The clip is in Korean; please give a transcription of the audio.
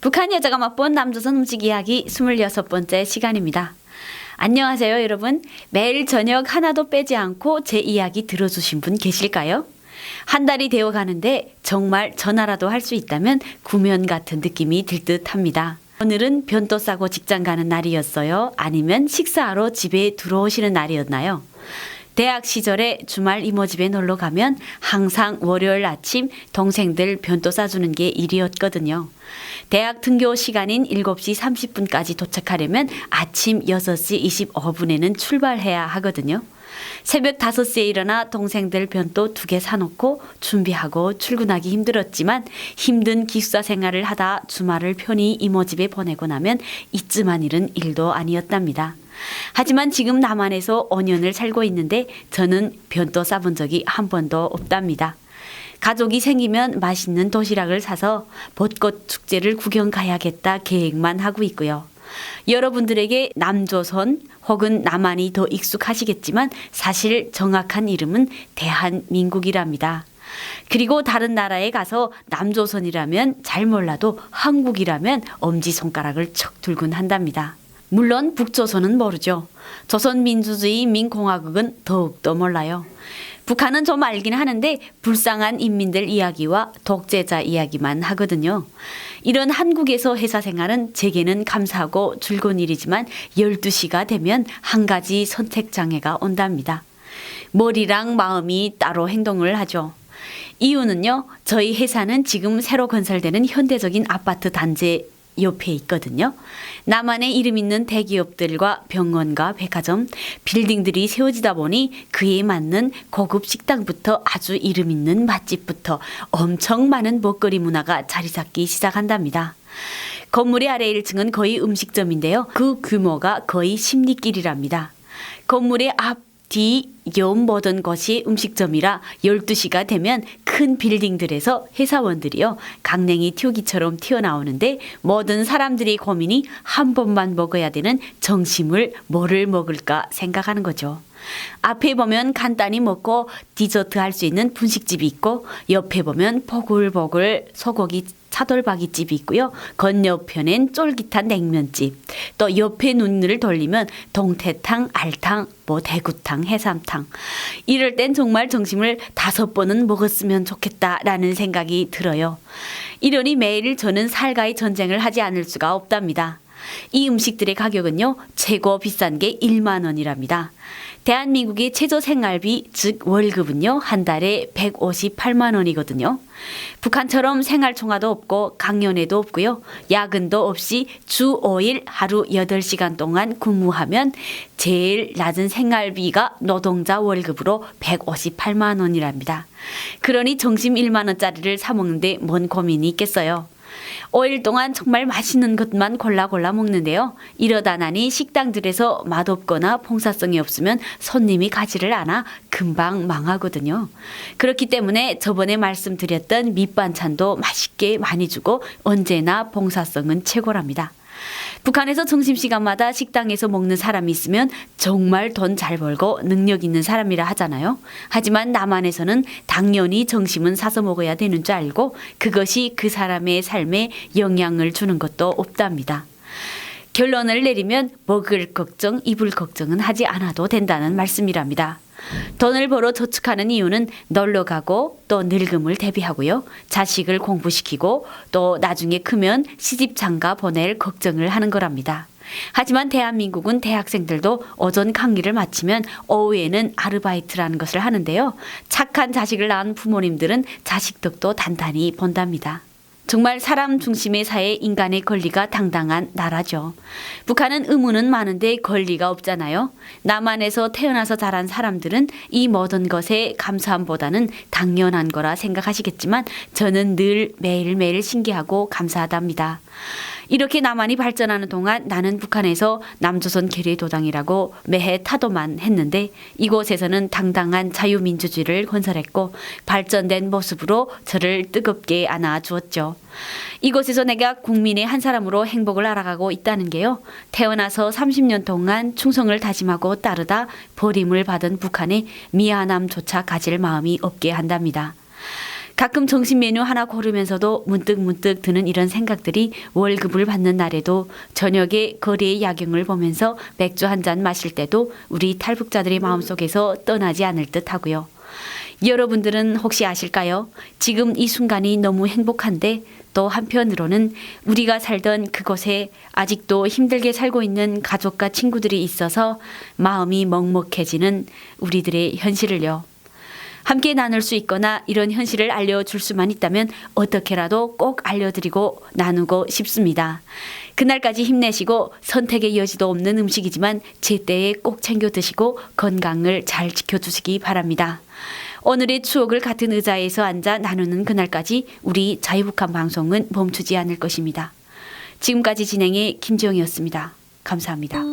북한 여자가 맛본 남조선 음식 이야기 26번째 시간입니다. 안녕하세요, 여러분. 매일 저녁 하나도 빼지 않고 제 이야기 들어주신 분 계실까요? 한 달이 되어 가는데 정말 전화라도 할 수 있다면 구면 같은 느낌이 들 듯 합니다. 오늘은 변도 싸고 직장 가는 날이었어요? 아니면 식사하러 집에 들어오시는 날이었나요? 대학 시절에 주말 이모 집에 놀러 가면 항상 월요일 아침 동생들 변도 싸주는 게 일이었거든요. 대학 등교 시간인 7시 30분까지 도착하려면 아침 6시 25분에는 출발해야 하거든요. 새벽 5시에 일어나 동생들 변도 두 개 사놓고 준비하고 출근하기 힘들었지만 힘든 기숙사 생활을 하다 주말을 편히 이모 집에 보내고 나면 이쯤한 일은 일도 아니었답니다. 하지만 지금 남한에서 5년을 살고 있는데 저는 변도 싸본 적이 한 번도 없답니다. 가족이 생기면 맛있는 도시락을 사서 벚꽃 축제를 구경 가야겠다 계획만 하고 있고요. 여러분들에게 남조선 혹은 남한이 더 익숙하시겠지만 사실 정확한 이름은 대한민국이랍니다. 그리고 다른 나라에 가서 남조선이라면 잘 몰라도 한국이라면 엄지손가락을 척 들곤 한답니다. 물론 북조선은 모르죠. 조선민주주의 민공화국은 더욱더 몰라요. 북한은 좀 알긴 하는데 불쌍한 인민들 이야기와 독재자 이야기만 하거든요. 이런 한국에서 회사 생활은 제게는 감사하고 즐거운 일이지만 12시가 되면 한 가지 선택 장애가 온답니다. 머리랑 마음이 따로 행동을 하죠. 이유는요, 저희 회사는 지금 새로 건설되는 현대적인 아파트 단지 옆에 있거든요. 나만의 이름 있는 대기업들과 병원과 백화점, 빌딩들이 세워지다 보니 그에 맞는 고급 식당부터 아주 이름 있는 맛집부터 엄청 많은 먹거리 문화가 자리 잡기 시작한답니다. 건물의 아래 1층은 거의 음식점인데요. 그 규모가 거의 십리길이랍니다. 건물의 앞, 뒤, 옆 모든 것이 음식점이라 12시가 되면 큰 빌딩들에서 회사원들이요. 강냉이 튀우기처럼 튀어나오는데 모든 사람들이 고민이 한 번만 먹어야 되는 정심을 뭐를 먹을까 생각하는 거죠. 앞에 보면 간단히 먹고 디저트 할 수 있는 분식집이 있고 옆에 보면 보글보글 소고기 차돌박이 집이 있고요. 건너편엔 쫄깃한 냉면집. 또 옆에 눈을 돌리면 동태탕, 알탕, 뭐 대구탕, 해삼탕. 이럴 땐 정말 점심을 다섯 번은 먹었으면 좋겠다라는 생각이 들어요. 이러니 매일 저는 살가이 전쟁을 하지 않을 수가 없답니다. 이 음식들의 가격은요, 최고 비싼 게 1만 원이랍니다. 대한민국의 최저 생활비, 즉 월급은요, 한 달에 158만 원이거든요. 북한처럼 생활 총화도 없고 강연회도 없고요. 야근도 없이 주 5일 하루 8시간 동안 근무하면 제일 낮은 생활비가 노동자 월급으로 158만 원이랍니다. 그러니 점심 1만 원짜리를 사 먹는데 뭔 고민이 있겠어요. 5일 동안 정말 맛있는 것만 골라 골라 먹는데요. 이러다 나니 식당들에서 맛없거나 봉사성이 없으면 손님이 가지를 않아 금방 망하거든요. 그렇기 때문에 저번에 말씀드렸던 밑반찬도 맛있게 많이 주고 언제나 봉사성은 최고랍니다. 북한에서 점심시간마다 식당에서 먹는 사람이 있으면 정말 돈 잘 벌고 능력 있는 사람이라 하잖아요. 하지만 남한에서는 당연히 점심은 사서 먹어야 되는 줄 알고 그것이 그 사람의 삶에 영향을 주는 것도 없답니다. 결론을 내리면 먹을 걱정, 입을 걱정은 하지 않아도 된다는 말씀이랍니다. 돈을 벌어 저축하는 이유는 놀러 가고 또 늙음을 대비하고요. 자식을 공부시키고 또 나중에 크면 시집 장가 보낼 걱정을 하는 거랍니다. 하지만 대한민국은 대학생들도 오전 강의를 마치면 오후에는 아르바이트라는 것을 하는데요. 착한 자식을 낳은 부모님들은 자식 덕도 단단히 본답니다. 정말 사람 중심의 사회 인간의 권리가 당당한 나라죠. 북한은 의무는 많은데 권리가 없잖아요. 남한에서 태어나서 자란 사람들은 이 모든 것에 감사함보다는 당연한 거라 생각하시겠지만 저는 늘 매일매일 신기하고 감사하답니다. 이렇게 남한이 발전하는 동안 나는 북한에서 남조선 계례도당이라고 매해 타도만 했는데 이곳에서는 당당한 자유민주주의를 건설했고 발전된 모습으로 저를 뜨겁게 안아주었죠. 이곳에서 내가 국민의 한 사람으로 행복을 알아가고 있다는 게요. 태어나서 30년 동안 충성을 다짐하고 따르다 버림을 받은 북한에 미안함조차 가질 마음이 없게 한답니다. 가끔 점심 메뉴 하나 고르면서도 문득 문득 드는 이런 생각들이 월급을 받는 날에도 저녁에 거리의 야경을 보면서 맥주 한 잔 마실 때도 우리 탈북자들의 마음속에서 떠나지 않을 듯 하고요. 여러분들은 혹시 아실까요? 지금 이 순간이 너무 행복한데 또 한편으로는 우리가 살던 그곳에 아직도 힘들게 살고 있는 가족과 친구들이 있어서 마음이 먹먹해지는 우리들의 현실을요. 함께 나눌 수 있거나 이런 현실을 알려줄 수만 있다면 어떻게라도 꼭 알려드리고 나누고 싶습니다. 그날까지 힘내시고 선택의 여지도 없는 음식이지만 제때에 꼭 챙겨 드시고 건강을 잘 지켜주시기 바랍니다. 오늘의 추억을 같은 의자에서 앉아 나누는 그날까지 우리 자유북한 방송은 멈추지 않을 것입니다. 지금까지 진행의 김지영이었습니다. 감사합니다.